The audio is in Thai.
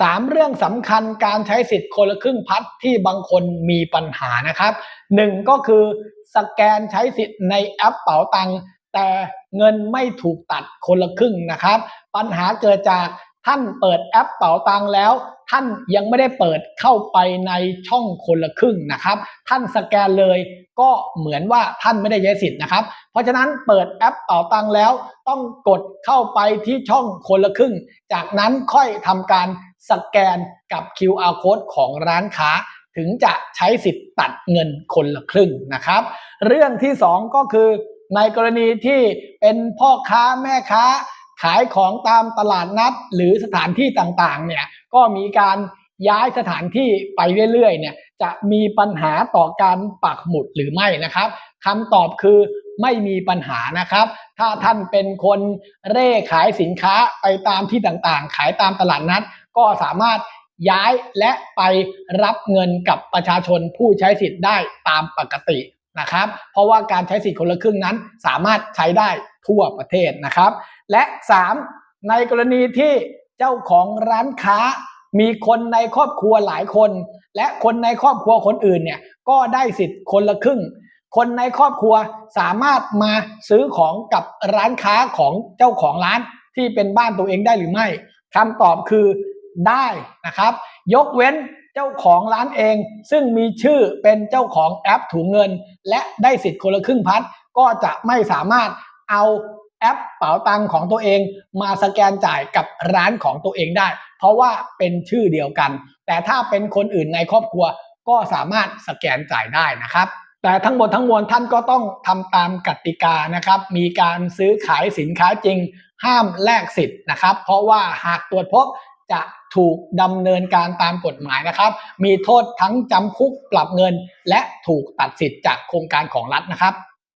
3เรื่องสำคัญการใช้สิทธิ์คนละครึ่งพัดที่บางคนมีปัญหานะครับ1ก็คือสแกนใช้สิทธิ์ในแอปเป๋าตังค์แต่เงินไม่ถูกตัดคนละครึ่งนะครับ ปัญหาเกิดจากท่านเปิดแอปเป๋าตังค์แล้ว ท่านยังไม่ได้เปิดเข้าไปในช่องคนละครึ่งนะครับ ท่านสแกนเลยก็เหมือนว่าท่านไม่ได้ใช้สิทธิ์นะครับ เพราะฉะนั้นเปิดแอปเป๋าตังค์แล้วต้องกดเข้าไปที่ช่องคนละครึ่ง จากนั้นค่อยทำการ สแกนกับ QR code ของร้านค้า ถึงจะใช้สิทธิ์ตัดเงินคนละครึ่งนะครับ เรื่องที่สองก็คือในกรณีที่เป็นพ่อค้าแม่ค้า ขายของตามตลาดนัด หรือสถานที่ต่างๆเนี่ยก็มีการย้ายสถานที่ไปเรื่อยๆเนี่ยจะมีปัญหาต่อการปักหมุดหรือไม่นะครับคำตอบคือไม่มีปัญหานะครับ ถ้าท่านเป็นคนเร่ขายสินค้าไปตามที่ต่างๆ ขายตามตลาดนัด ก็สามารถย้ายและไปรับเงินกับประชาชนผู้ใช้สิทธิ์ได้ตามปกตินะครับ เพราะว่าการใช้สิทธิ์คนละครึ่งนั้น สามารถใช้ได้ทั่วประเทศนะครับ และ 3. ในกรณีที่เจ้าของร้านค้ามีคนในครอบครัวหลายคน และคนในครอบครัวคนอื่นเนี่ยก็ได้สิทธิ์คนละครึ่ง คนในครอบครัวสามารถมาซื้อของกับร้านค้าของเจ้าของร้านที่เป็นบ้านตัวเองได้หรือไม่คำตอบคือ ได้นะครับ ยกเว้นเจ้าของร้านเอง ซึ่งมีชื่อเป็นเจ้าของแอปถุงเงิน และได้สิทธิ์คนละครึ่งพัดก็จะไม่สามารถเอาแอปเป๋าตังของตัวเอง มาสแกนจ่ายกับร้านของตัวเองได้ เพราะว่าเป็นชื่อเดียวกัน แต่ถ้าเป็นคนอื่นในครอบครัวก็สามารถสแกนจ่ายได้นะครับแต่ทั้งหมดทั้งมวลท่านก็ต้องทำตามกติกานะครับ มีการซื้อขายสินค้าจริง ห้ามแลกสิทธิ์นะครับ เพราะว่าหากตรวจพบ จะถูกดำเนินการตามกฎหมายนะครับ มีโทษทั้งจำคุกปรับเงิน และถูกตัดสิทธิ์จากโครงการของรัฐนะครับ